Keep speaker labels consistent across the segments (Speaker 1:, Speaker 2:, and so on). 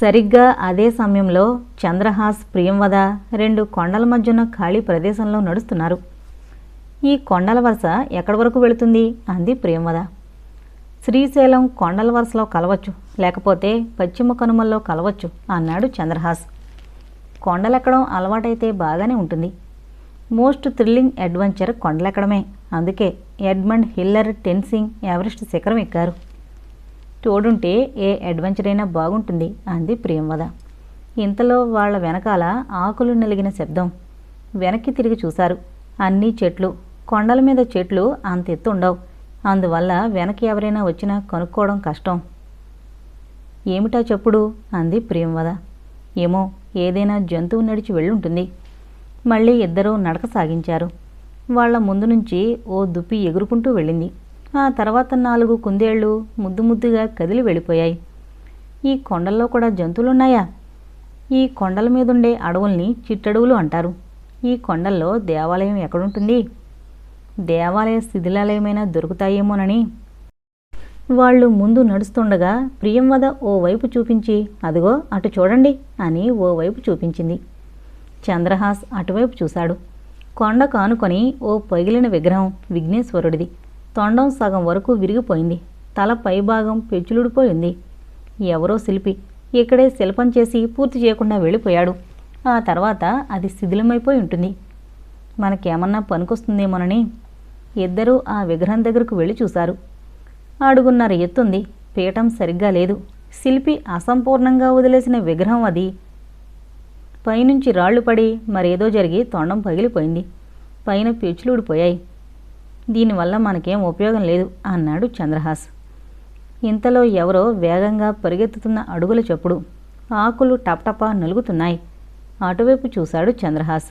Speaker 1: సరిగ్గా అదే సమయంలో చంద్రహాస్ ప్రియంవద రెండు కొండల మధ్యన ఖాళీ ప్రదేశంలో నడుస్తున్నారు. ఈ కొండల వరుస ఎక్కడి వరకు వెళుతుంది? అంది ప్రియంవద శ్రీశైలం కొండల వరుసలో కలవచ్చు లేకపోతే పశ్చిమ కనుమల్లో కలవచ్చు అన్నాడు చంద్రహాస్. కొండలెక్కడం అలవాటైతే బాగానే ఉంటుంది. మోస్ట్ థ్రిల్లింగ్ అడ్వెంచర్ కొండలెక్కడమే. అందుకే ఎడ్మండ్ హిల్లర్ టెన్సింగ్ ఎవరెస్ట్ శిఖరం ఎక్కారు. తోడుంటే ఏ అడ్వెంచర్ అయినా బాగుంటుంది అంది ప్రియంవద ఇంతలో వాళ్ళ వెనకాల ఆకులు నలిగిన శబ్దం. వెనక్కి తిరిగి చూశారు. అన్నీ చెట్లు కొండల మీద చెట్లు అంత ఎత్తు ఉండవు. అందువల్ల వెనక్కి ఎవరైనా వచ్చినా కనుక్కోవడం కష్టం. ఏమిటా చెప్పుడు? అంది ప్రియంవద ఏమో ఏదైనా జంతువు నడిచి వెళ్ళుంటుంది. మళ్ళీ ఇద్దరూ నడక సాగించారు. వాళ్ళ ముందు నుంచి ఓ దుప్పి ఎగురుకుంటూ వెళ్ళింది. ఆ తర్వాత నాలుగు కుందేళ్ళు ముద్దు ముద్దుగా కదిలి వెళ్ళిపోయాయి. ఈ కొండల్లో కూడా జంతువులున్నాయా? ఈ కొండల మీదుండే అడవుల్ని చిట్టడవులు అంటారు. ఈ కొండల్లో దేవాలయం ఎక్కడుంటుంది? దేవాలయ శిథిలాలయమైనా దొరుకుతాయేమోనని. వాళ్ళు ముందు నడుస్తుండగా ప్రియంవద ఓ వైపు చూపించి అదిగో అటు చూడండి అని ఓ వైపు చూపించింది. చంద్రహాస్ అటువైపు చూశాడు. కొండ కానుకొని ఓ పగిలిన విగ్రహం విఘ్నేశ్వరుడిది. తొండం సగం వరకు విరిగిపోయింది. తల పైభాగం పెచ్చులుడిపోయింది. ఎవరో శిల్పి ఇక్కడే శిల్పం చేసి పూర్తి చేయకుండా వెళ్ళిపోయాడు. ఆ తర్వాత అది శిథిలమైపోయి ఉంటుంది. మనకేమన్నా పనికొస్తుందేమోనని ఇద్దరూ ఆ విగ్రహం దగ్గరకు వెళ్ళి చూశారు. అడుగున్నర ఎత్తుంది. పీఠం సరిగ్గా లేదు. శిల్పి అసంపూర్ణంగా వదిలేసిన విగ్రహం అది. పైనుంచి రాళ్ళు పడి మరేదో జరిగి తొండం పగిలిపోయింది. పైన పెచ్చులుడిపోయాయి. దీనివల్ల మనకేం ఉపయోగం లేదు అన్నాడు చంద్రహాస్. ఇంతలో ఎవరో వేగంగా పరిగెత్తుతున్న అడుగుల చప్పుడు ఆకులు టపటపా నలుగుతున్నాయి. అటువైపు చూశాడు చంద్రహాస్.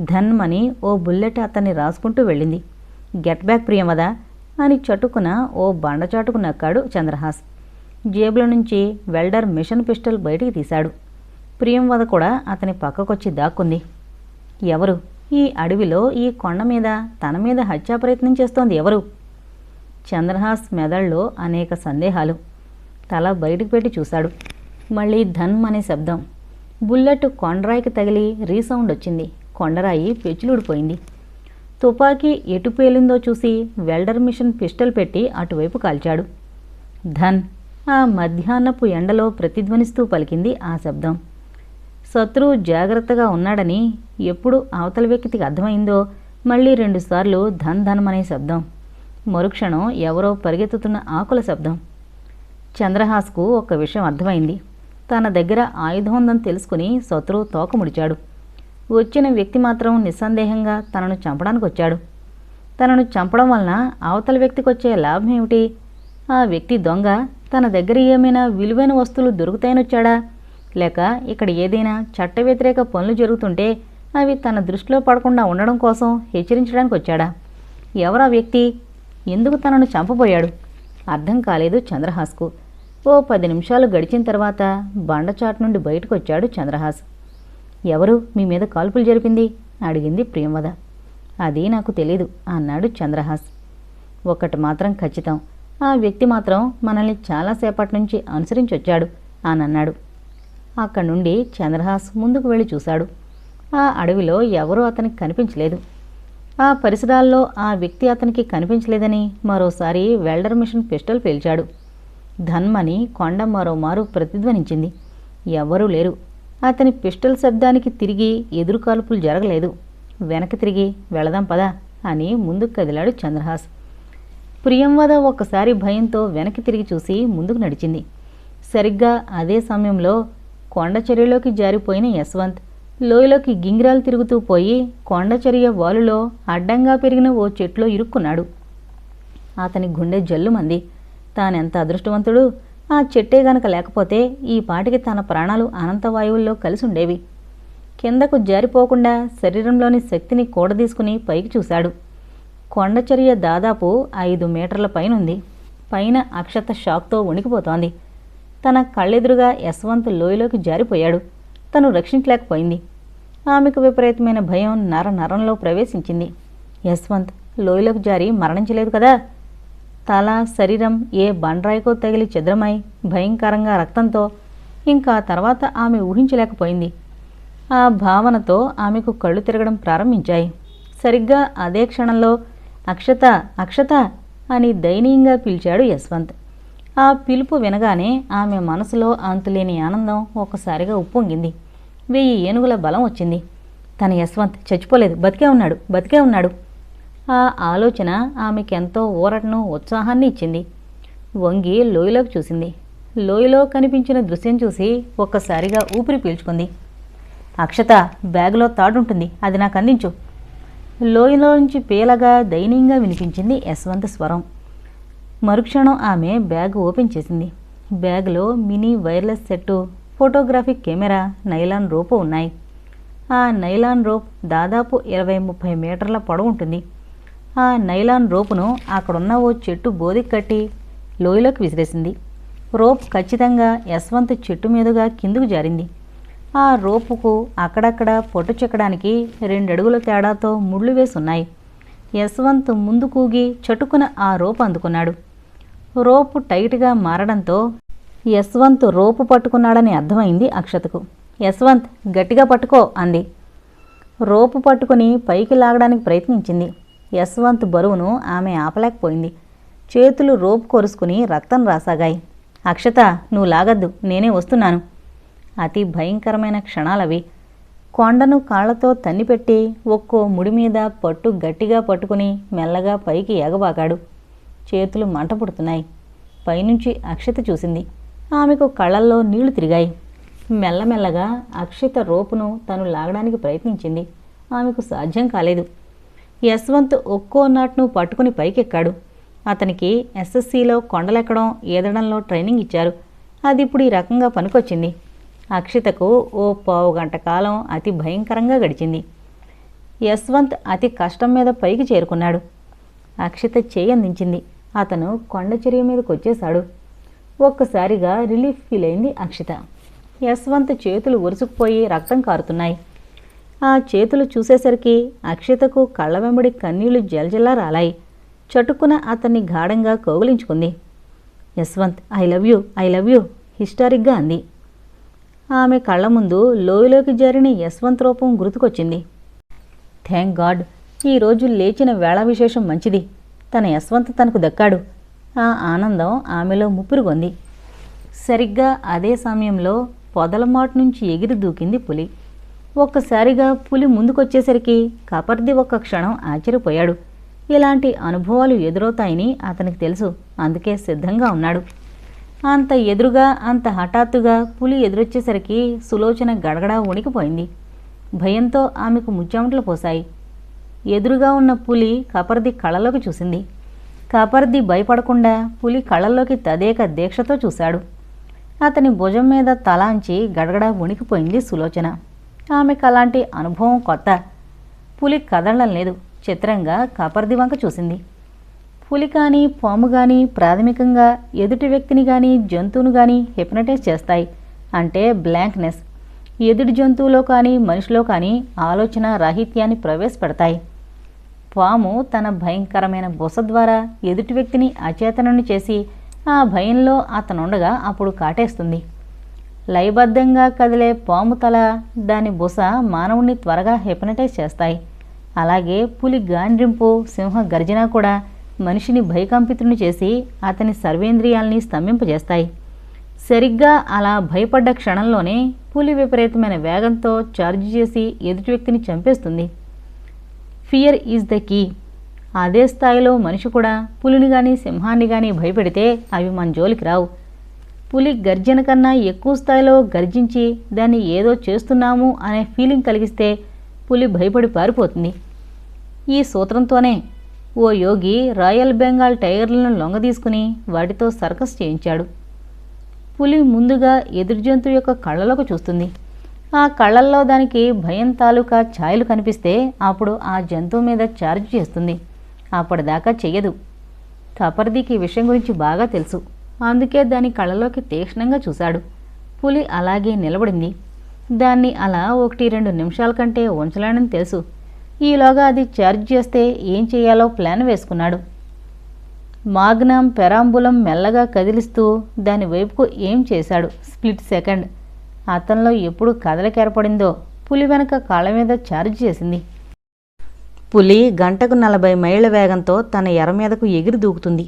Speaker 1: ధన్మని ఓ బుల్లెట్ అతన్ని రాసుకుంటూ వెళ్ళింది. గెట్ బ్యాక్ ప్రియమదా అని చటుకున ఓ బండచాటుకు నక్కాడు చంద్రహాస్. జేబుల నుంచి వెల్డర్ మిషన్ పిస్టల్ బయటికి తీశాడు. ప్రియంవద కూడా అతని పక్కకొచ్చి దాక్కుంది. ఎవరు? ఈ అడవిలో ఈ కొండ మీద తన మీద హత్యా ప్రయత్నం చేస్తోంది ఎవరు? చంద్రహాస్ మెదళ్ళలో అనేక సందేహాలు. తల బయటకు పెట్టి చూశాడు. మళ్ళీ ధన్ అనే శబ్దం. బుల్లెట్ కొండరాయికి తగిలి రీసౌండ్ వచ్చింది. కొండరాయి పెచ్చులుడిపోయింది. తుపాకీ ఎటు పేలిందో చూసి వెల్డర్ మిషన్ పిస్టల్ పెట్టి అటువైపు కాల్చాడు. ధన్ ఆ మధ్యాహ్నపు ఎండలో ప్రతిధ్వనిస్తూ పలికింది ఆ శబ్దం. శత్రువు జాగ్రత్తగా ఉన్నాడని ఎప్పుడు అవతల వ్యక్తికి అర్థమైందో మళ్ళీ రెండుసార్లు ధన్ ధన్ అనే శబ్దం. మరుక్షణం ఎవరో పరిగెత్తుతున్న ఆకుల శబ్దం. చంద్రహాస్కు ఒక విషయం అర్థమైంది. తన దగ్గర ఆయుధం ఉందని తెలుసుకుని శత్రువు తోకముడిచాడు. వచ్చిన వ్యక్తి మాత్రం నిస్సందేహంగా తనను చంపడానికి వచ్చాడు తనను చంపడం వలన అవతల వ్యక్తికి వచ్చే లాభం ఏమిటి? ఆ వ్యక్తి దొంగ తన దగ్గర ఏమైనా విలువైన వస్తువులు దొరుకుతాయని వచ్చాడా లేక ఇక్కడ ఏదైనా చట్ట వ్యతిరేక పనులు జరుగుతుంటే అవి తన దృష్టిలో పడకుండా ఉండడం కోసం హెచ్చరించడానికి వచ్చాడా? ఎవరా వ్యక్తి? ఎందుకు తనను చంపబోయాడు? అర్థం కాలేదు చంద్రహాస్కు. ఓ పది నిమిషాలు గడిచిన తర్వాత బండచాటు నుండి బయటకు వచ్చాడు చంద్రహాస్. ఎవరు? మీ మీద కాల్పులు జరిపింది? అడిగింది ప్రియంవద అది నాకు తెలీదు అన్నాడు చంద్రహాస్. ఒకటి మాత్రం ఖచ్చితం. ఆ వ్యక్తి మాత్రం మనల్ని చాలాసేపటి నుంచి అనుసరించి వచ్చాడు అని అన్నాడు అక్కడి నుండి చంద్రహాస్ ముందుకు వెళ్ళి చూశాడు. ఆ అడవిలో ఎవరూ అతనికి కనిపించలేదు. ఆ పరిసరాల్లో ఆ వ్యక్తి అతనికి కనిపించలేదని మరోసారి వెల్డర్ మిషన్ పిస్టల్ పేల్చాడు. ధన్మని కొండ మరోమారు ప్రతిధ్వనించింది. ఎవ్వరూ లేరు. అతని పిస్టల్ శబ్దానికి తిరిగి ఎదురుకాల్పులు జరగలేదు. వెనక్కి తిరిగి వెళదాం పదా అని ముందుకు కదిలాడు చంద్రహాస్. ప్రియంవద ఒక్కసారి భయంతో వెనక్కి తిరిగి చూసి ముందుకు నడిచింది. సరిగ్గా అదే సమయంలో కొండచర్యలోకి జారిపోయిన యశ్వంత్. లోయలోకి గింగిరాలు తిరుగుతూ పోయి కొండచర్య వాలులో అడ్డంగా పెరిగిన ఓ చెట్లో ఇరుక్కున్నాడు. అతని గుండె జల్లుమంది. తానెంత అదృష్టవంతుడు? ఆ చెట్టే గనక లేకపోతే ఈ పాటికి తన ప్రాణాలు అనంతవాయువుల్లో కలిసి ఉండేవి కిందకు జారిపోకుండా శరీరంలోని శక్తిని కూడదీసుకుని పైకి చూశాడు. కొండచర్య దాదాపు ఐదు మీటర్ల పైనుంది. పైన అక్షత షాక్తో వణికిపోతోంది. తన కళ్ళెదురుగా యశ్వంత్ లోయలోకి జారిపోయాడు. తను రక్షించలేకపోయింది. ఆమెకు విపరీతమైన భయం నర నరంలో ప్రవేశించింది. యశ్వంత్ లోయలోకి జారి మరణించలేదు కదా? తల శరీరం ఏ బండరాయికో తగిలి చిద్రమై భయంకరంగా రక్తంతో ఇంకా తర్వాత ఆమె ఊహించలేకపోయింది. ఆ భావనతో ఆమెకు కళ్ళు తిరగడం ప్రారంభించాయి. సరిగ్గా అదే క్షణంలో అక్షత అక్షత అని దయనీయంగా పిలిచాడు యశ్వంత్. ఆ పిలుపు వినగానే ఆమె మనసులో అంతులేని ఆనందం ఒక్కసారిగా ఉప్పొంగింది. వెయ్యి ఏనుగుల బలం వచ్చింది. తన యశ్వంత్ చచ్చిపోలేదు. బతికే ఉన్నాడు. బతికే ఉన్నాడు. ఆ ఆలోచన ఆమెకెంతో ఊరటను ఉత్సాహాన్ని ఇచ్చింది. వంగి లోయలోకి చూసింది. లోయలో కనిపించిన దృశ్యం చూసి ఒక్కసారిగా ఊపిరి పీల్చుకుంది. అక్షత బ్యాగులో తాడుంటుంది. అది నాకు అందించు. లోయలోంచి పేలగా దయనీయంగా వినిపించింది యశ్వంత్ స్వరం. మరుక్షణం ఆమె బ్యాగ్ ఓపెన్ చేసింది. బ్యాగ్లో mini wireless set photographic camera nylon rope ఉన్నాయి. ఆ నైలాన్ రోప్ దాదాపు ఇరవై ముప్పై మీటర్ల పొడవు ఉంటుంది. ఆ నైలాన్ రోపును అక్కడున్న ఓ చెట్టు బోదికి కట్టి లోయలోకి విసిరేసింది. రోప్ ఖచ్చితంగా యశ్వంత్ చెట్టు మీదుగా కిందుకు జారింది. ఆ రోపుకు అక్కడక్కడ పొట్టు చెక్కడానికి రెండడుగుల తేడాతో ముళ్ళు వేసున్నాయి. యశ్వంత్ ముందు కూగి చటుకున ఆ రోపు అందుకున్నాడు. రోపు టైట్గా మారడంతో యశ్వంత్ రోపు పట్టుకున్నాడని అర్థమైంది అక్షతకు. యశ్వంత్ గట్టిగా పట్టుకో అంది. రోపు పట్టుకుని పైకి లాగడానికి ప్రయత్నించింది. యశ్వంత్ బరువును ఆమె ఆపలేకపోయింది. చేతులు రోపు కొరుసుకుని రక్తం రాసాగాయి. అక్షత నువ్వు లాగద్దు నేనే వస్తున్నాను. అతి భయంకరమైన క్షణాలవి. కొండను కాళ్ళతో తన్నిపెట్టి ఒక్కో ముడి మీద పట్టు గట్టిగా పట్టుకుని మెల్లగా పైకి ఎగబాకాడు. చేతులు మంట పుడుతున్నాయి. పైనుంచి అక్షత చూసింది. ఆమెకు కళ్ళల్లో నీళ్ళు తిరిగాయి. మెల్లమెల్లగా అక్షిత రోపును తను లాగడానికి ప్రయత్నించింది. ఆమెకు సాధ్యం కాలేదు. యశ్వంత్ ఒక్కో నాట్ను పట్టుకుని పైకెక్కాడు. అతనికి ఎస్ఎస్సిలో కొండలెక్కడం ఏదడంలో ట్రైనింగ్ ఇచ్చారు. అది ఇప్పుడు ఈ రకంగా పనికొచ్చింది. అక్షితకు ఓ పావు గంట కాలం అతి భయంకరంగా గడిచింది. యశ్వంత్ అతి కష్టం మీద పైకి చేరుకున్నాడు. అక్షిత చేయి అందించింది అతను కొండ చర్య మీదకి వచ్చేశాడు ఒక్కసారిగా రిలీఫ్ ఫీల్ అయింది అక్షిత. యశ్వంత్ చేతులు ఉరుసుకుపోయి రక్తం కారుతున్నాయి. ఆ చేతులు చూసేసరికి అక్షితకు కళ్ళ వెంబడి కన్నీళ్ళు జలజలా రాలాయి. చటుక్కున అతన్ని గాఢంగా కౌగిలించుకుంది. Yashwant I love you I love you హిస్టారిక్గా అంది. ఆమె కళ్ళ ముందు లోయలోకి జారిన యశ్వంత్ రూపం గుర్తుకొచ్చింది. థ్యాంక్ గాడ్ ఈరోజు లేచిన వేళ విశేషం మంచిది. తన యశ్వంత్ తనకు దక్కాడు. ఆ ఆనందం ఆమెలో ముప్పురుగొంది. సరిగ్గా అదే సమయంలో పొదలమాటు నుంచి ఎగిరి దూకింది పులి. ఒక్కసారిగా పులి ముందుకొచ్చేసరికి కపర్ది ఒక్క క్షణం ఆశ్చర్యపోయాడు. ఇలాంటి అనుభవాలు ఎదురవుతాయని అతనికి తెలుసు. అందుకే సిద్ధంగా ఉన్నాడు. అంత ఎదురుగా అంత హఠాత్తుగా పులి ఎదురొచ్చేసరికి సులోచన గడగడా వణికిపోయింది. భయంతో ఆమెకు ముచ్చెమటలు పోశాయి. ఎదురుగా ఉన్న పులి కపర్ది కళ్ళలోకి చూసింది. కపర్ది భయపడకుండా పులి కళ్ళల్లోకి తదేక దీక్షతో చూశాడు. అతని భుజం మీద తలాంచి గడగడా వణికిపోయింది సులోచన. ఆమెకు అలాంటి అనుభవం కొత్త. పులి కదలడం లేదు. చిత్రంగా కపర్ది వంక చూసింది. పులి కానీ పాము కానీ ప్రాథమికంగా ఎదుటి వ్యక్తిని కానీ జంతువును కానీ హిప్నటైజ్ చేస్తాయి అంటే బ్లాంక్నెస్. ఎదుటి జంతువులో కానీ మనిషిలో కానీ ఆలోచన రాహిత్యాన్ని ప్రవేశపెడతాయి. పాము తన భయంకరమైన బుస ద్వారా ఎదుటి వ్యక్తిని అచేతనని చేసి ఆ భయంలో అతనుండగా అప్పుడు కాటేస్తుంది. లయబద్ధంగా కదిలే పాము తల దాని బుస మానవుణ్ణి త్వరగా హెపనటైజ్ చేస్తాయి. అలాగే పులి గాండ్రింపు సింహ గర్జన కూడా మనిషిని భయకంపితుని చేసి అతని సర్వేంద్రియాల్ని స్తంభింపజేస్తాయి. సరిగ్గా అలా భయపడ్డ క్షణంలోనే పులి విపరీతమైన వేగంతో ఛార్జ్ చేసి ఎదుటి వ్యక్తిని చంపేస్తుంది. ఫియర్ ఈజ్ ద కీ అదే స్థాయిలో మనిషి కూడా పులిని కానీ సింహాన్ని కానీ భయపెడితే అవి మన జోలికి రావు. పులి గర్జన కన్నా ఎక్కువ స్థాయిలో గర్జించి దాన్ని ఏదో చేస్తున్నాము అనే ఫీలింగ్ కలిగిస్తే పులి భయపడి పారిపోతుంది. ఈ సూత్రంతోనే ఓ యోగి రాయల్ బెంగాల్ టైగర్లను లొంగదీసుకుని వాటితో సర్కస్ చేయించాడు. పులి ముందుగా ఎదురు జంతువు యొక్క కళ్ళలోకి చూస్తుంది. ఆ కళ్ళల్లో దానికి భయం తాలూకా ఛాయలు కనిపిస్తే అప్పుడు ఆ జంతువు మీద ఛార్జ్ చేస్తుంది. అప్పటిదాకా చెయ్యదు. తపర్దికి ఈ విషయం గురించి బాగా తెలుసు. అందుకే దాని కళ్ళలోకి తీక్షణంగా చూశాడు. పులి అలాగే నిలబడింది. దాన్ని అలా ఒకటి రెండు నిమిషాల కంటే ఉంచలేనని తెలుసు. ఈలోగా అది ఛార్జ్ చేస్తే ఏం చేయాలో ప్లాన్ వేసుకున్నాడు. మాగ్నం పెరాంబులం మెల్లగా కదిలిస్తూ దాని వైపుకు ఏం చేశాడు? Split second. అతనిలో ఎప్పుడు కదలిక ఏర్పడిందో పులి వెనక కాళ్ళ మీద ఛార్జ్ చేసింది. పులి గంటకు నలభై మైళ్ళ వేగంతో తన ఎర మీదకు ఎగిరి దూకుతుంది.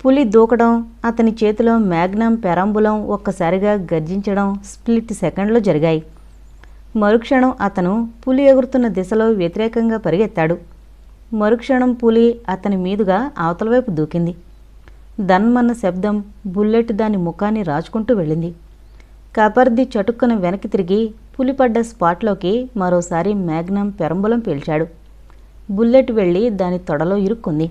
Speaker 1: పులి దూకడం అతని చేతిలో మ్యాగ్నం పెరంబులం ఒక్కసారిగా గర్జించడం స్ప్లిట్ సెకండ్లో జరిగాయి. మరుక్షణం అతను పులి ఎగురుతున్న దిశలో వ్యతిరేకంగా పరిగెత్తాడు. మరుక్షణం పులి అతని మీదుగా అవతల వైపు దూకింది. దన్మన్న శబ్దం బుల్లెట్ దాని ముఖాన్ని రాచుకుంటూ వెళ్ళింది. కపర్ది చటుక్కున వెనక్కి తిరిగి పులిపడ్డ స్పాట్లోకి మరోసారి మ్యాగ్నం పెరంబులం పీల్చాడు. బుల్లెట్ వెళ్ళి దాని తొడలో ఇరుక్కుంది.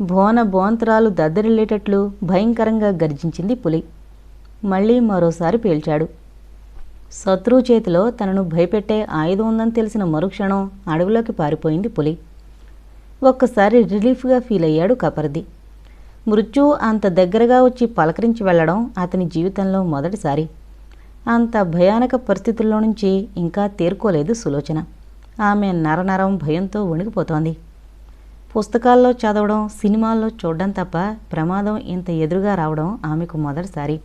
Speaker 1: బోన బోంతరాలు దద్దరిల్లేటట్లు భయంకరంగా గర్జించింది పులి. మళ్ళీ మరోసారి పేల్చాడు. శత్రువు చేతిలో తనను భయపెట్టే ఆయుధం ఉందని తెలిసిన మరుక్షణం అడవిలోకి పారిపోయింది పులి. ఒక్కసారి రిలీఫ్గా ఫీల్ అయ్యాడు కపర్ది మృత్యు అంత దగ్గరగా వచ్చి పలకరించి వెళ్ళడం అతని జీవితంలో మొదటిసారి. అంత భయానక పరిస్థితుల్లో నుంచి ఇంకా తేరుకోలేదు సులోచన. ఆమె నరనరం భయంతో వణికిపోతోంది. పుస్తకాల్లో చదవడం సినిమాల్లో చూడడం తప్ప ప్రమాదం ఇంత ఎదురుగా రావడం ఆమెకు మొదటిసారి.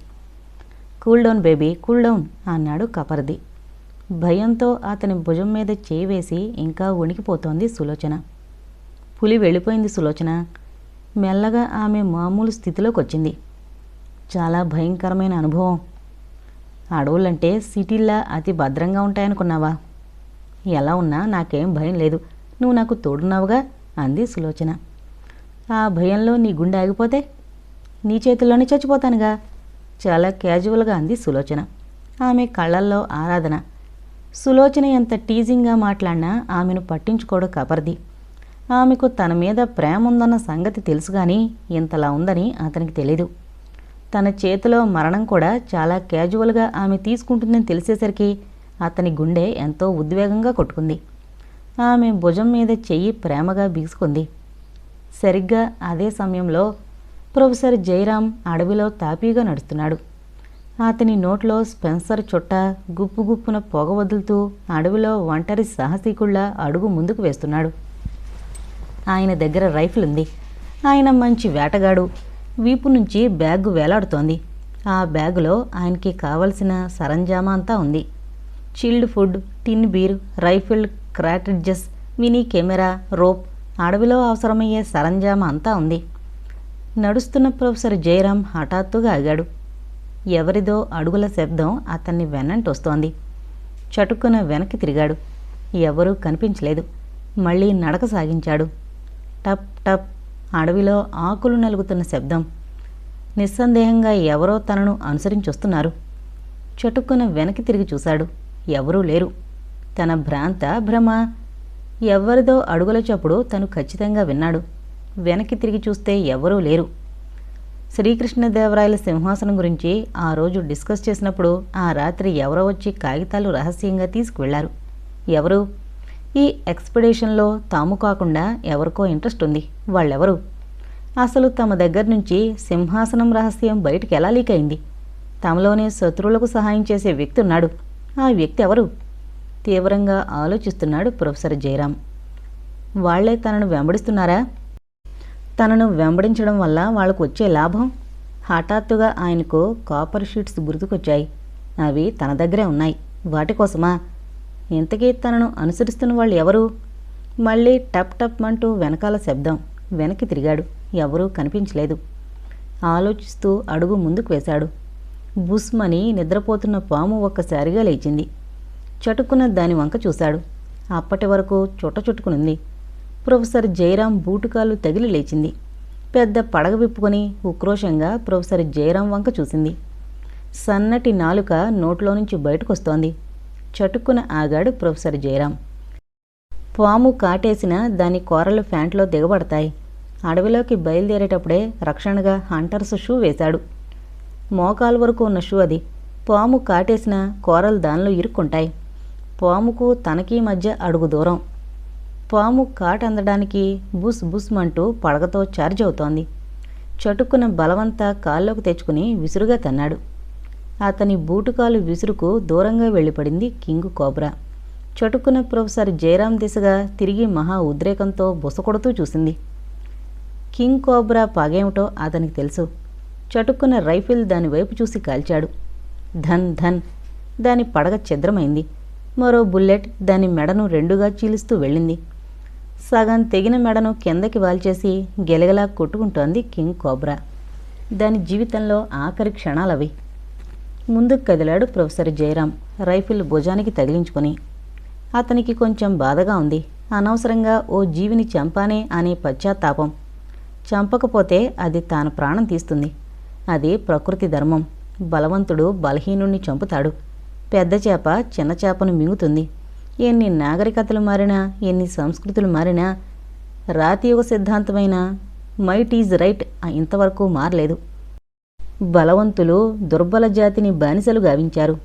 Speaker 1: Cool down baby cool down అన్నాడు కపర్ది. భయంతో అతని భుజం మీద చేయి వేసి ఇంకా వణికిపోతోంది సులోచన. పులి వెళ్ళిపోయింది సులోచన. మెల్లగా ఆమె మామూలు స్థితిలోకి వచ్చింది చాలా భయంకరమైన అనుభవం. అడవులంటే సిటీల్లా అతి భద్రంగా ఉంటాయనుకున్నావా? ఎలా ఉన్నా నాకేం భయం లేదు. నువ్వు నాకు తోడున్నావుగా అంది సులోచన. ఆ భయంలో నీ గుండె ఆగిపోతే నీ చేతుల్లోనే చచ్చిపోతానుగా చాలా క్యాజువల్గా అంది సులోచన. ఆమె కళ్ళల్లో ఆరాధన. సులోచన ఎంత టీజింగ్గా మాట్లాడినా ఆమెను పట్టించుకోడు కబర్ది. ఆమెకు తన మీద ప్రేమ ఉందన్న సంగతి తెలుసు కానీ ఇంతలా ఉందని అతనికి తెలీదు. తన చేతిలో మరణం కూడా చాలా క్యాజువల్గా ఆమె తీసుకుంటుందని తెలిసేసరికి అతని గుండె ఎంతో ఉద్వేగంగా కొట్టుకుంది. ఆమె భుజం మీద చెయ్యి ప్రేమగా బిగుసుకుంది. సరిగ్గా అదే సమయంలో ప్రొఫెసర్ జయరాం అడవిలో తాపీగా నడుస్తున్నాడు. అతని నోట్లో స్పెన్సర్ చుట్ట గుప్పు గుప్పున పొగ వదులుతూ అడవిలో ఒంటరి సాహసికుళ్ళ అడుగు ముందుకు వేస్తున్నాడు. ఆయన దగ్గర రైఫిల్ ఉంది. ఆయన మంచి వేటగాడు. వీపు నుంచి బ్యాగ్ వేలాడుతోంది. ఆ బ్యాగులో ఆయనకి కావలసిన సరంజామా అంతా ఉంది. Chilled food tin beer rifle cartridges mini camera rope అడవిలో అవసరమయ్యే సరంజామా అంతా ఉంది. నడుస్తున్న ప్రొఫెసర్ జయరాం హఠాత్తుగా ఆగాడు. ఎవరిదో అడుగుల శబ్దం అతన్ని వెన్నంటొస్తోంది చటుక్కున వెనక్కి తిరిగాడు. ఎవరూ కనిపించలేదు. మళ్ళీ నడక సాగించాడు. టప్ టప్ అడవిలో ఆకులు నలుగుతున్న శబ్దం. నిస్సందేహంగా ఎవరో తనను అనుసరించొస్తున్నారు. చటుక్కున వెనక్కి తిరిగి చూశాడు. ఎవరూ లేరు. తన భ్రాంత భ్రమ ఎవరిదో అడుగుల చప్పుడు తను ఖచ్చితంగా విన్నాడు. వెనక్కి తిరిగి చూస్తే ఎవరూ లేరు. శ్రీకృష్ణదేవరాయల సింహాసనం గురించి ఆ రోజు డిస్కస్ చేసినప్పుడు ఆ రాత్రి ఎవరో వచ్చి కాగితాలు రహస్యంగా తీసుకువెళ్ళారు. ఎవరు? ఈ ఎక్స్పెడిషన్లో తాము కాకుండా ఎవరికో ఇంట్రెస్ట్ ఉంది. వాళ్ళెవరు? అసలు తమ దగ్గర నుంచి సింహాసనం రహస్యం బయటికి ఎలా లీక్ అయింది తమలోనే శత్రువులకు సహాయం చేసే వ్యక్తి ఉన్నాడు. ఆ వ్యక్తి ఎవరు? తీవ్రంగా ఆలోచిస్తున్నాడు ప్రొఫెసర్ జయరాం. వాళ్ళే తనను వెంబడిస్తున్నారా? తనను వెంబడించడం వల్ల వాళ్ళకు వచ్చే లాభం? హఠాత్తుగా ఆయనకు కాపర్ షీట్స్ గుర్తుకొచ్చాయి. అవి తన దగ్గరే ఉన్నాయి. వాటి కోసమా? ఇంతకీ తనను అనుసరిస్తున్న వాళ్ళు ఎవరు? మళ్ళీ టప్ టప్ అంటూ వెనకాల శబ్దం. వెనక్కి తిరిగాడు. ఎవరూ కనిపించలేదు. ఆలోచిస్తూ అడుగు ముందుకు వేశాడు. బుస్మని నిద్రపోతున్న పాము ఒక్కసారిగా లేచింది. చటుక్కున దాని వంక చూశాడు. అప్పటి వరకు చుట్ట చుట్టుకునుంది. ప్రొఫెసర్ జయరాం బూటుకాలు తగిలి లేచింది. పెద్ద పడగ విప్పుకొని ఉక్రోషంగా ప్రొఫెసర్ జయరాం వంక చూసింది. సన్నటి నాలుక నోట్లో నుంచి బయటకొస్తోంది. చటుక్కున ఆగాడు ప్రొఫెసర్ జయరాం. పాము కాటేసిన దాని కూరలు ఫ్యాంట్లో దిగబడతాయి. అడవిలోకి బయలుదేరేటప్పుడే రక్షణగా హంటర్స్ షూ వేశాడు. మోకాలు వరకు ఉన్న షూ అది. పాము కాటేసిన కూరలు దానిలో ఇరుక్కుంటాయి. పాముకు తనకి మధ్య అడుగు దూరం. పాము కాట అందడానికి బుస్ బుస్ మంటూ పడగతో చార్జ్ అవుతోంది. చటుక్కున బలవంతా కాల్లోకి తెచ్చుకుని విసురుగా తన్నాడు. అతని బూటుకాలు విసురుకు దూరంగా వెళ్ళిపడింది కింగ్ కోబ్రా. చటుక్కున ప్రొఫెసర్ జయరాం దిశగా తిరిగి మహా ఉద్రేకంతో బుసకొడుతూ చూసింది. కింగ్ కోబ్రా పాగేమిటో అతనికి తెలుసు. చటుక్కున రైఫిల్ దాని వైపు చూసి కాల్చాడు. ధన్ ధన్. దాని పడగ ఛిద్రమైంది. మరో బుల్లెట్ దాని మెడను రెండుగా చీలుస్తూ వెళ్ళింది. సగం తెగిన మెడను కిందకి వాల్చేసి గెలగలా కొట్టుకుంటోంది కింగ్ కోబ్రా. దాని జీవితంలో ఆఖరి క్షణాలవి. ముందుకు కదిలాడు ప్రొఫెసర్ జయరాం. రైఫిల్ భుజానికి తగిలించుకొని అతనికి కొంచెం బాధగా ఉంది. అనవసరంగా ఓ జీవిని చంపానే అనే పశ్చాత్తాపం. చంపకపోతే అది తాను ప్రాణం తీస్తుంది. అది ప్రకృతి ధర్మం. బలవంతుడు బలహీనుణ్ణి చంపుతాడు. పెద్ద చేప చిన్న చేపను మింగుతుంది. ఎన్ని నాగరికతలు మారినా ఎన్ని సంస్కృతులు మారినా రాతియుగ సిద్ధాంతమైన మైట్ ఈజ్ రైట్ ఇంతవరకు మారలేదు. బలవంతులు దుర్బల జాతిని బానిసలు గావించారు.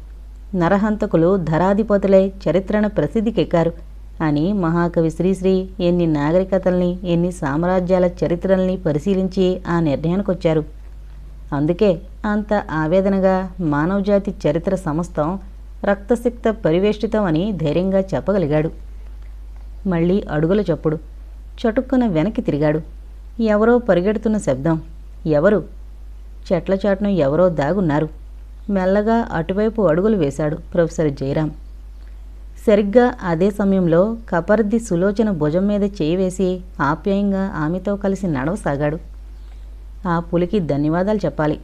Speaker 1: నరహంతకులు ధరాధిపతులై చరిత్రను ప్రసిద్ధికెక్కారు అని మహాకవి శ్రీశ్రీ ఎన్ని నాగరికతల్ని ఎన్ని సామ్రాజ్యాల చరిత్రల్ని పరిశీలించి ఆ నిర్ణయానికొచ్చారు. అందుకే అంత ఆవేదనగా మానవజాతి చరిత్ర సమస్తం రక్తసిక్త పరివేష్టితం అని ధైర్యంగా చెప్పగలిగాడు. మళ్ళీ అడుగుల చప్పుడు చటుక్కున వెనక్కి తిరిగాడు. ఎవరో పరిగెడుతున్న శబ్దం ఎవరు చెట్ల చాటున ఎవరో దాగున్నారు. మెల్లగా అటువైపు అడుగులు వేశాడు ప్రొఫెసర్ జయరాం. సరిగ్గా అదే సమయంలో కపర్ది సులోచన భుజం మీద చేయి వేసి ఆప్యాయంగా ఆమెతో కలిసి నడవసాగాడు. ఆ పులికి ధన్యవాదాలు చెప్పాలి.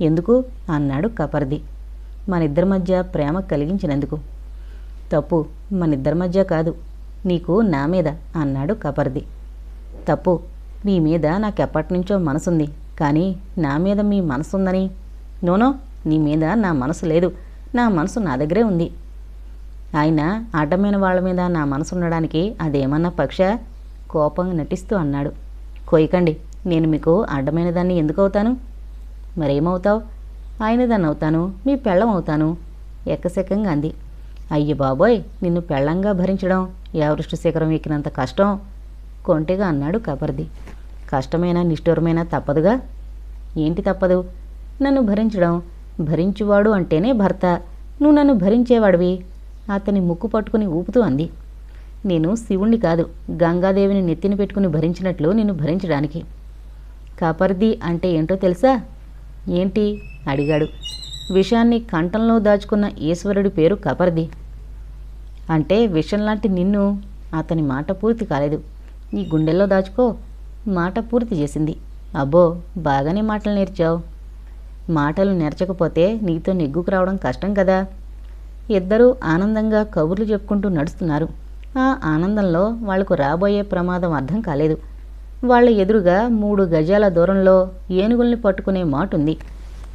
Speaker 1: ఎందుకు? అన్నాడు కపర్ది. మనిద్దరి మధ్య ప్రేమ కలిగించినందుకు. తప్పు మనిద్దరి మధ్య కాదు. నీకు నా మీద అన్నాడు కపర్ది. తప్పు నీ మీద నాకెప్పటినుంచో మనసుంది. కానీ నా మీద మీ మనసుందని. నోనో నీ మీద నా మనసు లేదు. నా మనసు నా దగ్గరే ఉంది. ఆయన అడ్డమైన వాళ్ళ మీద నా మనసు ఉండడానికి అదేమన్నా పక్ష? కోపంగా నటిస్తూ అన్నాడు. కోయకండి నేను మీకు అడ్డమైన దాన్ని ఎందుకు అవుతాను మరేమవుతావు? ఆయన దాన్ని అవుతాను మీ పెళ్ళం అవుతాను ఎక్కసెక్కంగా అంది. అయ్య బాబోయ్ నిన్ను పెళ్ళంగా భరించడం ఎవరిష్ట శిఖరం ఎక్కినంత కష్టం? కొంటెగా అన్నాడు కబర్ది. కష్టమైన నిష్ఠూరమైన తప్పదుగా? ఏంటి తప్పదు? నన్ను భరించడం. భరించువాడు అంటేనే భర్త. నువ్వు నన్ను భరించేవాడివి. అతని ముక్కు పట్టుకుని ఊపుతూ అంది. నేను శివుణ్ణి కాదు గంగాదేవిని నెత్తిన పెట్టుకుని భరించినట్లు నిన్ను భరించడానికి. కాపర్ది అంటే ఏంటో తెలుసా? ఏంటి? అడిగాడు. విషాన్ని కంఠంలో దాచుకున్న ఈశ్వరుడి పేరు కపర్ది. అంటే విషం లాంటి నిన్ను. అతని మాట పూర్తి కాలేదు. నీ గుండెల్లో దాచుకో. మాట పూర్తి చేసింది. అబ్బో బాగానే మాటలు నేర్చావు. మాటలు నేర్చకపోతే నీతో నెగ్గుకు రావడం కష్టం కదా. ఇద్దరూ ఆనందంగా కబుర్లు చెప్పుకుంటూ నడుస్తున్నారు. ఆ ఆనందంలో వాళ్ళకు రాబోయే ప్రమాదం అర్థం కాలేదు. వాళ్ళ ఎదురుగా మూడు గజాల దూరంలో ఏనుగుల్ని పట్టుకునే మాటుంది.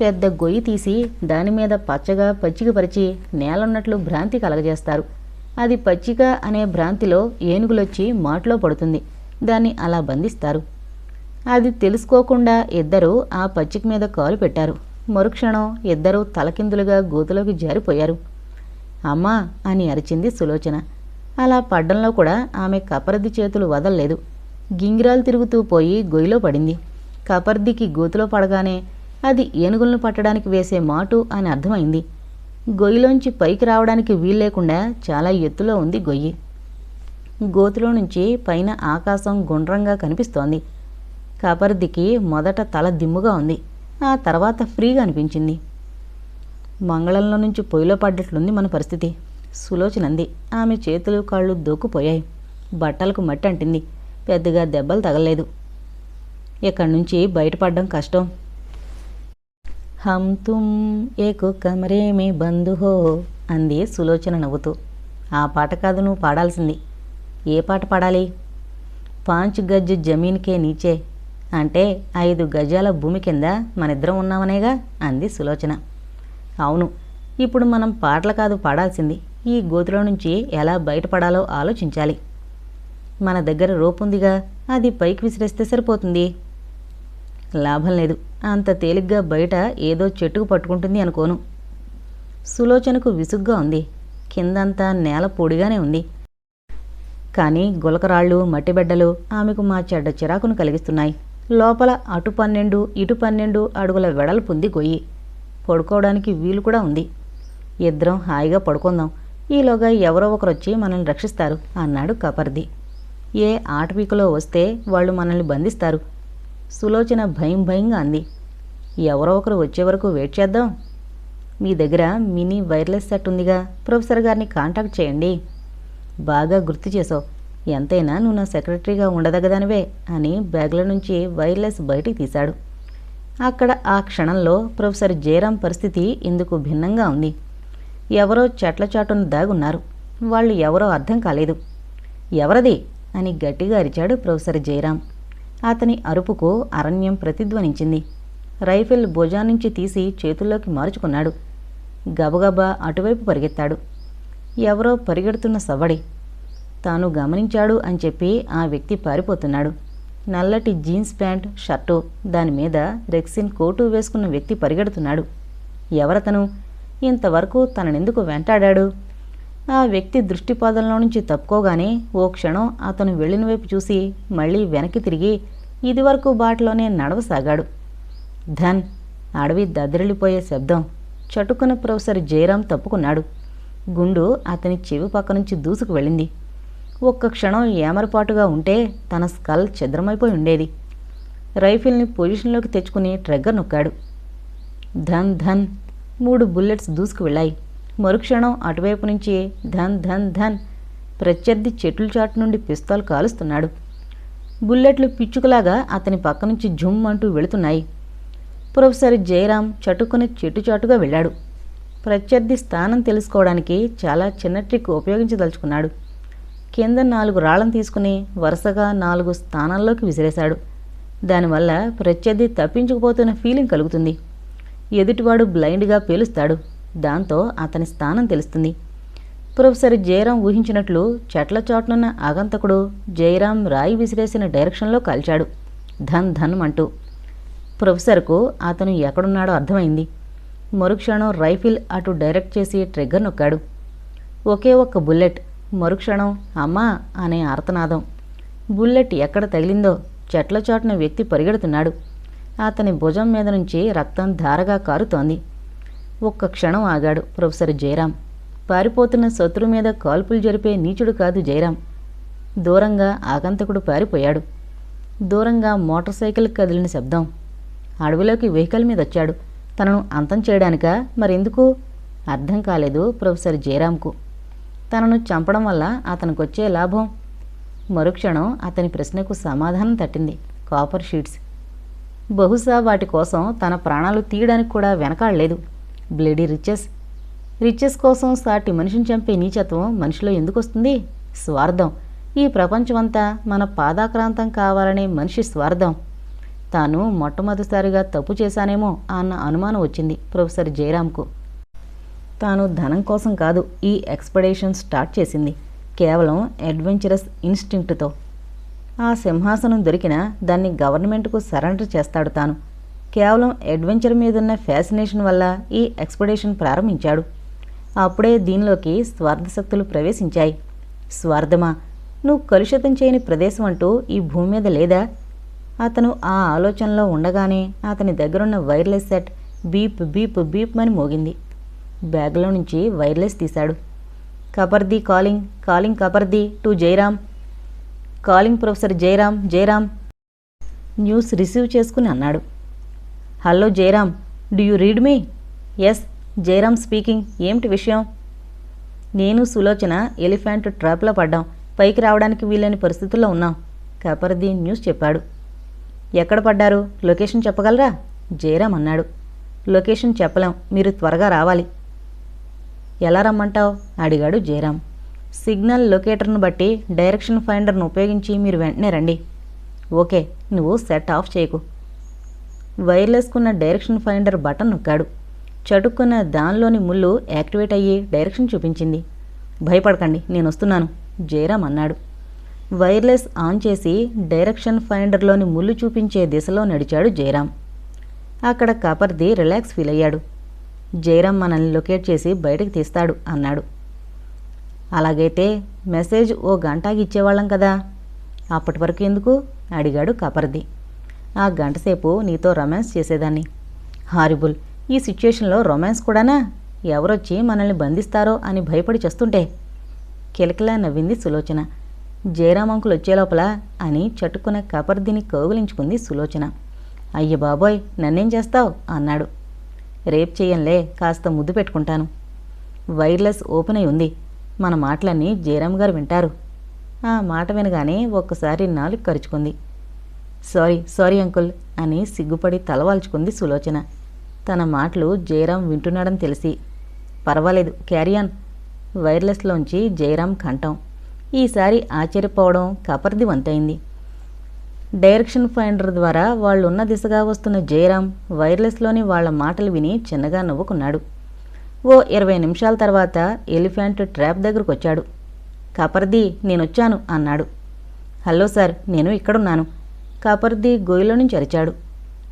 Speaker 1: పెద్ద గొయ్యి తీసి దాని మీద పచ్చగా పచ్చికపరిచి నేలన్నట్లు భ్రాంతి కలగజేస్తారు. అది పచ్చిక అనే భ్రాంతిలో ఏనుగులొచ్చి మాటలో పడుతుంది. దాన్ని అలా బంధిస్తారు. అది తెలుసుకోకుండా ఇద్దరూ ఆ పచ్చిక మీద కాలు పెట్టారు. మరుక్షణం ఇద్దరూ తలకిందులుగా గోతులోకి జారిపోయారు. అమ్మా అని అరిచింది సులోచన. అలా పడ్డంలో కూడా ఆమె కపర్ది చేతులు వదల్లేదు. గింగిరాలు తిరుగుతూ పోయి గొయ్యిలో పడింది. కపర్దికి గోతులో పడగానే అది ఏనుగులను పట్టడానికి వేసే మాటు అని అర్థమైంది. గొయ్యిలోంచి పైకి రావడానికి వీల్లేకుండా చాలా ఎత్తులో ఉంది గొయ్యి. గోతిలో నుంచి పైన ఆకాశం గుండ్రంగా కనిపిస్తోంది. కాపర్దికి మొదట తల దిమ్ముగా ఉంది. ఆ తర్వాత ఫ్రీగా అనిపించింది. మంగళంలో నుంచి పొయ్యిలో పడ్డట్లుంది మన పరిస్థితి. సులోచనంది ఆమె చేతులు కాళ్ళు దూకుపోయాయి బట్టలకు మట్టి అంటింది. పెద్దగా దెబ్బలు తగలేదు ఇక్కడి నుంచి బయటపడడం కష్టం. హమ్ తుమ్ ఏకు కమరే మే అంది సులోచన నవ్వుతూ. ఆ పాట కాదు నువ్వు పాడాల్సింది. ఏ పాట పాడాలి? పాంచ్ గజ్ జమీన్కే నీచే. అంటే ఐదు గజాల భూమి కింద మనిద్దరం ఉన్నామనేగా అంది సులోచన. అవును ఇప్పుడు మనం పాటలు కాదు పాడాల్సింది ఈ గోతిలో నుంచి ఎలా బయటపడాలో ఆలోచించాలి. మన దగ్గర రోపుందిగా అది పైకి విసిరేస్తే సరిపోతుంది. లాభం లేదు అంత తేలిగ్గా బయట ఏదో చెట్టుకు పట్టుకుంటుంది అనుకోను. సులోచనకు విసుగ్గా ఉంది కిందంతా నేల పొడిగానే ఉంది. కానీ గులకరాళ్ళు మట్టిబెడ్డలు ఆమెకు మా చెడ్డ చిరాకును కలిగిస్తున్నాయి. లోపల అటు పన్నెండు ఇటు పన్నెండు అడుగుల వెడల్పుంది గొయ్యి. పడుకోవడానికి వీలు కూడా ఉంది. ఇద్దరం హాయిగా పడుకుందాం. ఈలోగా ఎవరో ఒకరు వచ్చి మనల్ని రక్షిస్తారు అన్నాడు కపర్ది. ఏ ఆటవీకలో వస్తే వాళ్ళు మనల్ని బంధిస్తారు? సులోచన భయం భయంగా అంది. ఎవరో ఒకరు వచ్చే వరకు వెయిట్ చేద్దాం. మీ దగ్గర మినీ వైర్లెస్ సెట్ ఉందిగా. ప్రొఫెసర్ గారిని కాంటాక్ట్ చేయండి. బాగా గుర్తు చేసావు. ఎంతైనా నువ్వు నా సెక్రటరీగా ఉండదగదానివే అని బ్యాగ్ల నుంచి వైర్లెస్ బయటికి తీశాడు. అక్కడ ఆ క్షణంలో ప్రొఫెసర్ జయరాం పరిస్థితి ఇందుకు భిన్నంగా ఉంది. ఎవరో చెట్ల చాటున దాగున్నారు. వాళ్ళు ఎవరో అర్థం కాలేదు. ఎవరది? అని గట్టిగా అరిచాడు ప్రొఫెసర్ జయరాం. అతని అరుపుకు అరణ్యం ప్రతిధ్వనించింది. రైఫిల్ భుజా నుంచి తీసి చేతుల్లోకి మార్చుకున్నాడు. గబగబా అటువైపు పరిగెత్తాడు. ఎవరో పరిగెడుతున్న సవ్వడి. తాను గమనించాడు అని చెప్పి ఆ వ్యక్తి పారిపోతున్నాడు. నల్లటి జీన్స్ ప్యాంట్ షర్టు దాని మీద రెక్సిన్ కోటు వేసుకున్న వ్యక్తి పరిగెడుతున్నాడు. ఎవరతను? ఇంతవరకు తననెందుకు వెంటాడాడు? ఆ వ్యక్తి దృష్టిపాదంలో నుంచి తప్పుకోగానే ఓ క్షణం అతను వెళ్ళిన వైపు చూసి మళ్ళీ వెనక్కి తిరిగి ఇదివరకు బాటలోనే నడవసాగాడు. ధన్ అడవి దద్దరిల్లిపోయే శబ్దం. చటుకున ప్రొఫెసర్ జయరాం తప్పుకున్నాడు. గుండు అతని చెవి పక్క నుంచి దూసుకు వెళ్ళింది. ఒక్క క్షణం ఏమరపాటుగా ఉంటే తన స్కల్ ఛద్రమైపోయి ఉండేది. రైఫిల్ని పొజిషన్లోకి తెచ్చుకుని ట్రిగ్గర్ నొక్కాడు. ధన్ ధన్ మూడు బుల్లెట్స్ దూసుకు వెళ్ళాయి. మరుక్షణం అటువైపు నుంచి ధన్ ధన్ ధన్ ప్రత్యర్థి చెట్లు చాటు నుండి పిస్తాల్ కాలుస్తున్నాడు. బుల్లెట్లు పిచ్చుకలాగా అతని పక్క నుంచి జుమ్ అంటూ వెళుతున్నాయి. ప్రొఫెసర్ జయరాం చటుకుని చెట్టుచాటుగా వెళ్ళాడు. ప్రత్యర్థి స్థానం తెలుసుకోవడానికి చాలా చిన్న ట్రిక్ ఉపయోగించదలుచుకున్నాడు. కింద నాలుగు రాళ్ళను తీసుకుని వరుసగా నాలుగు స్థానాల్లోకి విసిరేశాడు. దానివల్ల ప్రత్యర్థి తప్పించుకుపోతున్న ఫీలింగ్ కలుగుతుంది. ఎదుటివాడు బ్లైండ్గా పేలుస్తాడు. దాంతో అతని స్థానం తెలుస్తుంది. ప్రొఫెసర్ జయరాం ఊహించినట్లు చెట్ల చాటునున్న ఆగంతకుడు జయరాం రాయి విసిరేసిన డైరెక్షన్లో కాల్చాడు. ధన్ ధన్ అంటూ. ప్రొఫెసర్కు అతను ఎక్కడున్నాడో అర్థమైంది. మరుక్షణం రైఫిల్ అటు డైరెక్ట్ చేసి ట్రిగ్గర్ నొక్కాడు. ఒకే ఒక్క బుల్లెట్ మరుక్షణం అమ్మా అనే ఆర్తనాదం. బుల్లెట్ ఎక్కడ తగిలిందో చెట్ల చాటున వ్యక్తి పరిగెడుతున్నాడు. అతని భుజం మీద నుంచి రక్తం ధారగా కారుతోంది. ఒక్క క్షణం ఆగాడు ప్రొఫెసర్ జయరాం. పారిపోతున్న శత్రు మీద కాల్పులు జరిపే నీచుడు కాదు జయరాం. దూరంగా ఆగంతకుడు పారిపోయాడు. దూరంగా మోటార్ సైకిల్ కదిలిన శబ్దం. అడవిలోకి వెహికల్ మీద వచ్చాడు తనను అంతం చేయడానికా మరెందుకు? అర్థం కాలేదు ప్రొఫెసర్ జయరాంకు. తనను చంపడం వల్ల అతనికొచ్చే లాభం? మరుక్షణం అతని ప్రశ్నకు సమాధానం తట్టింది కాపర్ షీట్స్. బహుశా వాటి కోసం తన ప్రాణాలు తీయడానికి కూడా వెనకాడలేదు బ్లడీ రిచెస్. రిచెస్ కోసం సాటి మనిషిని చంపే నీచత్వం మనిషిలో ఎందుకు వస్తుంది స్వార్థం. ఈ ప్రపంచమంతా మన పాదాక్రాంతం కావాలనే మనిషి స్వార్థం. తాను మొట్టమొదటిసారిగా తప్పు చేశానేమో అన్న అనుమానం వచ్చింది ప్రొఫెసర్ జయరామ్కు. తాను ధనం కోసం కాదు ఈ ఎక్స్పెడేషన్ స్టార్ట్ చేసింది. కేవలం అడ్వెంచరస్ ఇన్స్టింక్ట్తో. ఆ సింహాసనం దొరికినా దాన్ని గవర్నమెంట్కు సరెండర్ చేస్తాడు తాను. కేవలం అడ్వెంచర్ మీదున్న ఫ్యాసినేషన్ వల్ల ఈ ఎక్స్పెడేషన్ ప్రారంభించాడు. అప్పుడే దీనిలోకి స్వార్థశక్తులు ప్రవేశించాయి. స్వార్థమా? నువ్వు కలుషితం చేయని ప్రదేశం అంటూ ఈ భూమి మీద లేదా? అతను ఆ ఆలోచనలో ఉండగానే అతని దగ్గరున్న wireless set beep beep beep అని మోగింది. బ్యాగ్లో నుంచి వైర్లెస్ తీశాడు. Kapardi calling calling Kapardi to Jayaram calling professor Jayaram Jayaram news receive చేసుకుని అన్నాడు. Hello Jayaram do you read me? Yes Jayaram speaking. ఏమిటి విషయం? నేను సులోచన ఎలిఫెంట్ ట్రాప్లో పడ్డాం. పైకి రావడానికి వీలైన పరిస్థితుల్లో ఉన్నాం. కపర్ది న్యూస్ చెప్పాడు. ఎక్కడ పడ్డారు? లొకేషన్ చెప్పగలరా? జయరాం అన్నాడు. లొకేషన్ చెప్పలేం. మీరు త్వరగా రావాలి. ఎలా రమ్మంటావు? అడిగాడు జయరాం సిగ్నల్ లొకేటర్ను బట్టి డైరెక్షన్ ఫైండర్ను ఉపయోగించి మీరు వెంటనే రండి. ఓకే నువ్వు సెట్ ఆఫ్ చేయకు. వైర్లెస్కున్న డైరెక్షన్ ఫైండర్ బటన్ నొక్కాడు. చటుక్కున్న దానిలోని ముళ్ళు యాక్టివేట్ అయ్యి డైరెక్షన్ చూపించింది. భయపడకండి నేను వస్తున్నాను జయరాం అన్నాడు. వైర్లెస్ ఆన్ చేసి డైరెక్షన్ ఫైండర్లోని ముళ్ళు చూపించే దిశలో నడిచాడు జయరాం. అక్కడ కపర్ది రిలాక్స్ ఫీల్ అయ్యాడు. జయరాం మనల్ని లొకేట్ చేసి బయటకు తీస్తాడు అన్నాడు. అలాగైతే మెసేజ్ ఓ గంటకి ఇచ్చేవాళ్ళం కదా. అప్పటి వరకు ఎందుకు? అడిగాడు కపర్ది. ఆ గంటసేపు నీతో రొమాన్స్ చేసేదాన్ని. హారిబుల్ ఈ సిచ్యుయేషన్లో రొమాన్స్ కూడానా? ఎవరొచ్చి మనల్ని బంధిస్తారో అని భయపడి చేస్తుంటే. కిలకిలా నవ్వింది సులోచన. జయరాం అంకుల్ వచ్చేలోపల అని చట్టుకున్న కపర్దిని కౌగిలించుకుంది సులోచన. అయ్య బాబోయ్ నన్నేం చేస్తావు? అన్నాడు. రేప్ చెయ్యంలే కాస్త ముద్దు పెట్టుకుంటాను. వైర్లెస్ ఓపెన్ అయి ఉంది. మన మాటలన్నీ జయరాం గారు వింటారు. ఆ మాట వినగానే ఒక్కసారి నాలుగు కరుచుకుంది. సారీ సారీ అంకుల్ అని సిగ్గుపడి తలవాల్చుకుంది సులోచన. తన మాటలు జయరాం వింటున్నాడని తెలిసి పర్వాలేదు క్యారియాన్ వైర్లెస్లోంచి జయరాం కంఠం. ఈసారి ఆశ్చర్యపోవడం కపర్ది వంతైంది డైరెక్షన్ ఫైండర్ ద్వారా వాళ్ళున్న దిశగా వస్తున్న జయరాం వైర్లెస్లోని వాళ్ళ మాటలు విని చిన్నగా నవ్వుకున్నాడు. ఓ ఇరవై నిమిషాల తర్వాత ఎలిఫెంట్ ట్రాప్ దగ్గరకు వచ్చాడు కపర్ది నేనొచ్చాను అన్నాడు. హలో సార్ నేను ఇక్కడున్నాను. కాపర్ది గొయ్యిలో నుంచి అరిచాడు.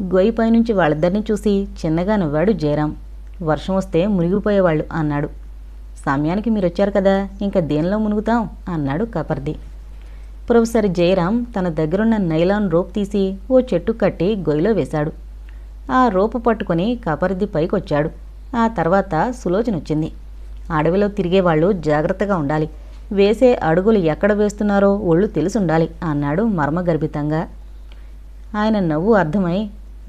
Speaker 1: గొయ్యి పైనుంచి వాళ్ళిద్దరిని చూసి చిన్నగా నవ్వాడు జయరాం. వర్షం వస్తే మునిగిపోయేవాళ్ళు అన్నాడు. సమయానికి మీరు వచ్చారు కదా ఇంకా దేనిలో మునుగుతాం? అన్నాడు కపర్ది. ప్రొఫెసర్ జయరాం తన దగ్గరున్న నైలాన్ రోప్ తీసి ఓ చెట్టు కట్టి గొయ్యిలో వేశాడు. ఆ రోపు పట్టుకొని కపర్ది పైకొచ్చాడు. ఆ తర్వాత సులోచన వచ్చింది అడవిలో తిరిగేవాళ్ళు జాగ్రత్తగా ఉండాలి. వేసే అడుగులు ఎక్కడ వేస్తున్నారో ఒళ్ళు తెలుసుండాలి అన్నాడు మర్మగర్భితంగా. ఆయన నవ్వు అర్థమై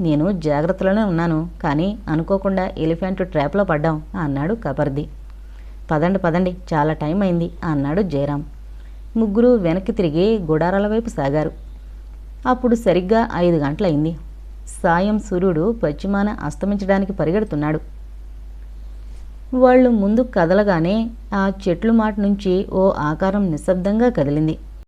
Speaker 1: నేను జాగ్రత్తలోనే ఉన్నాను కానీ అనుకోకుండా ఎలిఫెంట్ ట్రాప్లో పడ్డాం అన్నాడు కబర్ది పదండి పదండి చాలా టైం అయింది అన్నాడు జయరాం. ముగ్గురు వెనక్కి తిరిగి గుడారాల వైపు సాగారు. అప్పుడు సరిగ్గా ఐదు గంటలైంది సాయం సూర్యుడు పశ్చిమాన అస్తమించడానికి పరిగెడుతున్నాడు. వాళ్ళు ముందు కదలగానే ఆ చెట్లు మాట నుంచి ఓ ఆకారం నిశ్శబ్దంగా కదిలింది.